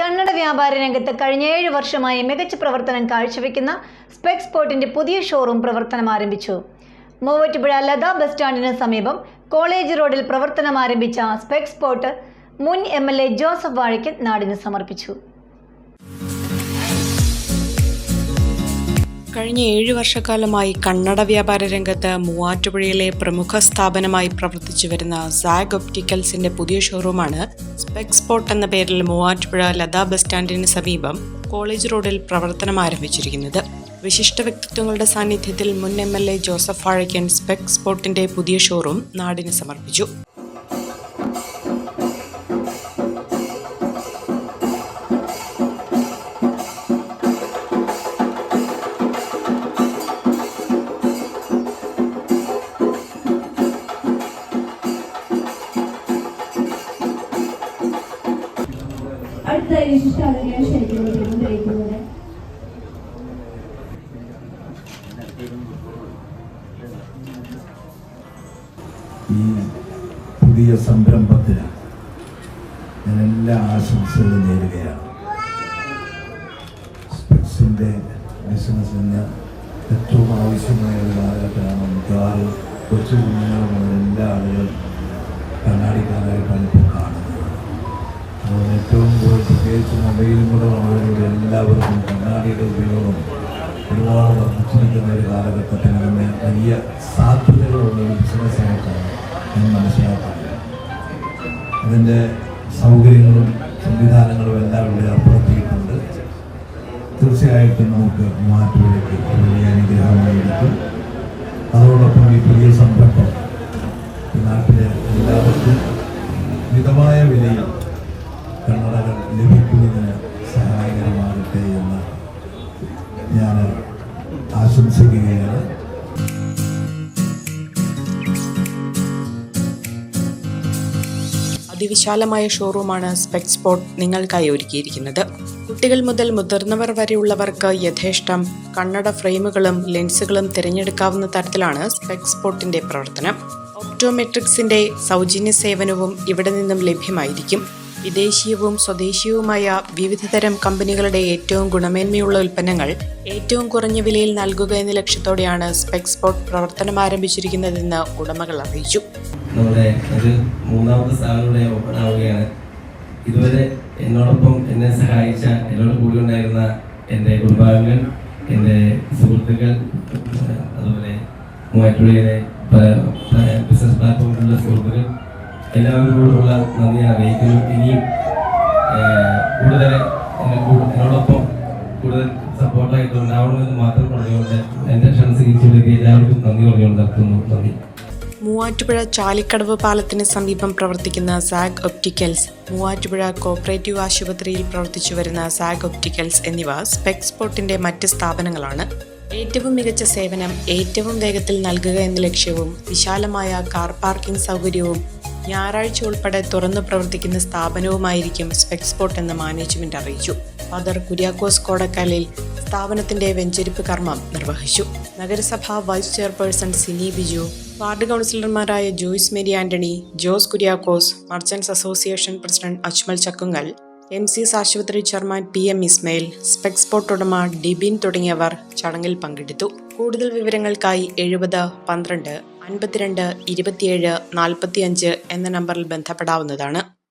കന്നഡ വ്യാപാര രംഗത്ത് കഴിഞ്ഞ ഏഴ് വർഷമായി മികച്ച പ്രവർത്തനം കാഴ്ചവെക്കുന്ന സ്പെക്സ്പോർട്ടിന്റെ പുതിയ ഷോറൂം പ്രവർത്തനം ആരംഭിച്ചു. മൂവറ്റുപുഴ ലത ബസ് സ്റ്റാൻഡിന് സമീപം കോളേജ് റോഡിൽ പ്രവർത്തനം ആരംഭിച്ച സ്പെക്സ്പോർട്ട് മുൻ M L A Joseph Vazhakkan നാടിന് സമർപ്പിച്ചു. കഴിഞ്ഞ ഏഴു വർഷക്കാലമായി കണ്ണട വ്യാപാര രംഗത്ത് മൂവാറ്റുപുഴയിലെ പ്രമുഖ സ്ഥാപനമായി പ്രവർത്തിച്ചു വരുന്ന സാഗ് ഒപ്റ്റിക്കൽസിന്റെ പുതിയ ഷോറൂമാണ് സ്പെക്സ്പോട്ട് എന്ന പേരിൽ മൂവാറ്റുപുഴ ലതാ ബസ് സ്റ്റാൻഡിന് സമീപം കോളേജ് റോഡിൽ പ്രവർത്തനം ആരംഭിച്ചിരിക്കുന്നത്. വിശിഷ്ട വ്യക്തിത്വങ്ങളുടെ സാന്നിധ്യത്തിൽ മുൻ M L A Joseph Vazhakkan സ്പെക്സ്പോട്ടിന്റെ പുതിയ ഷോറൂം നാടിന് സമർപ്പിച്ചു. ഈ പുതിയ സംരംഭത്തിന് ഞാൻ എല്ലാ ആശംസകളും നേരുകയാണ്. സ്പെക്സിന്റെ ബിസിനസ്സിന് ഏറ്റവും ആവശ്യമായ ഒരു കാലഘട്ടമാണ് മിക്കവാറും കൊച്ചു കുഞ്ഞുങ്ങൾ മുതൽ എല്ലാ ആളുകളും കണ്ണാടിക്കാരായിട്ടാണ് ഇപ്പോൾ കാണുന്നത്. ഏറ്റവും കൂടുതൽ പ്രത്യേകിച്ച് മൊബൈലും കൂടെ വന്നതിലൂടെ എല്ലാവർക്കും കണ്ണാടിയുടെ ഉപയോഗം ഒരുപാട് വർദ്ധിച്ചിരിക്കുന്ന ഒരു കാലഘട്ടത്തിൽ തന്നെ വലിയ സാധ്യതകളുള്ള ഒരു ബിസിനസ്സായിട്ടാണ് ഞാൻ മനസ്സിലാക്കുന്നത്. അതിന്റെ സൗകര്യങ്ങളും സംവിധാനങ്ങളും എല്ലാം ഇവിടെ ഏർപ്പെടുത്തിയിട്ടുണ്ട്. തീർച്ചയായിട്ടും നമുക്ക് മാറ്റുവിലേക്ക് ഒരു വലിയ അനുഗ്രഹമായിരിക്കും ലഭിക്കുന്നതിന് സഹായകരമാകട്ടെ എന്ന് ഞാൻ ആശംസിക്കുകയാണ്. അതിവിശാലമായ ഷോറൂമാണ് സ്പെക് സ്പോട്ട് നിങ്ങൾക്കായി ഒരുക്കിയിരിക്കുന്നത്. കുട്ടികൾ മുതൽ മുതിർന്നവർ വരെയുള്ളവർക്ക് യഥേഷ്ടം കണ്ണട ഫ്രെയിമുകളും ലെൻസുകളും തിരഞ്ഞെടുക്കാവുന്ന തരത്തിലാണ് സ്പെക് സ്പോട്ടിന്റെ പ്രവർത്തനം. ഓപ്റ്റോമെട്രിക്സിന്റെ സൗജന്യ സേവനവും ഇവിടെ നിന്നും ലഭ്യമായിരിക്കും. വിദേശീയവും സ്വദേശീയവുമായ വിവിധതരം കമ്പനികളുടെ ഏറ്റവും ഗുണമേന്മയുള്ള ഉൽപ്പന്നങ്ങൾ ഏറ്റവും കുറഞ്ഞ വിലയിൽ നൽകുക എന്ന ലക്ഷ്യത്തോടെയാണ് സ്പെക് സ്പോട്ട് പ്രവർത്തനം ആരംഭിച്ചിരിക്കുന്നതെന്ന് ഉടമകൾ അറിയിച്ചു. ഇതുവരെ എന്നോടൊപ്പം എന്നെ സഹായിച്ച എന്നോട് കൂടി ഉണ്ടായിരുന്ന എന്റെ കുടുംബാംഗങ്ങൾ എന്റെ സുഹൃത്തുക്കൾ അതുപോലെ മൂവാറ്റുപുഴയിലെ ബിസിനസ് പ്ലാറ്റ്ഫോമിലുള്ള സുഹൃത്തുക്കൾ എല്ലാവരോടുമുള്ള നന്ദി അറിയിക്കുന്നു. ഇനിയും കൂടുതൽ എന്നോടൊപ്പം കൂടുതൽ സപ്പോർട്ടായിട്ട് ഉണ്ടാവണമെന്ന് മാത്രം പറഞ്ഞുകൊണ്ട് എന്റെ ക്ഷണം സ്വീകരിച്ചു എല്ലാവർക്കും നന്ദി പറഞ്ഞുകൊണ്ട് നിർത്തുന്നു. നന്ദി. മൂവാറ്റുപുഴ ചാലിക്കടവ് പാലത്തിന് സമീപം പ്രവർത്തിക്കുന്ന സാഗ് ഒപ്റ്റിക്കൽസ് മൂവാറ്റുപുഴ കോപ്പറേറ്റീവ് ആശുപത്രിയിൽ പ്രവർത്തിച്ചു വരുന്ന സാഗ് ഒപ്റ്റിക്കൽസ് എന്നിവ സ്പെക്സ്പോർട്ടിന്റെ മറ്റ് സ്ഥാപനങ്ങളാണ്. ഏറ്റവും മികച്ച സേവനം ഏറ്റവും വേഗത്തിൽ നൽകുക എന്ന ലക്ഷ്യവും വിശാലമായ കാർ പാർക്കിംഗ് സൗകര്യവും ഞായറാഴ്ച ഉൾപ്പെടെ തുറന്നു പ്രവർത്തിക്കുന്ന സ്ഥാപനവുമായിരിക്കും സ്പെക്സ്പോർട്ട് എന്ന് മാനേജ്മെന്റ് അറിയിച്ചു. ഫാദർ കുര്യാക്കോസ് കോടക്കാലിൽ സ്ഥാപനത്തിന്റെ വെഞ്ചരിപ്പ് കർമ്മം നിർവഹിച്ചു. നഗരസഭ vice chairperson Sini Biju ward കൗൺസിലർമാരായ Joyce Mary Antony Jose Kuriakose merchants association president Ajmal Chakkungal M C S ആശുപത്രി chairman P M Ismail Specsport ഉടമ ഡിബിൻ തുടങ്ങിയവർ ചടങ്ങിൽ പങ്കെടുത്തു. കൂടുതൽ വിവരങ്ങൾക്കായി എഴുപത് പന്ത്രണ്ട് അൻപത്തിരണ്ട് ഇരുപത്തിയേഴ് നാൽപ്പത്തിയഞ്ച് എന്ന നമ്പറിൽ ബന്ധപ്പെടാവുന്നതാണ്.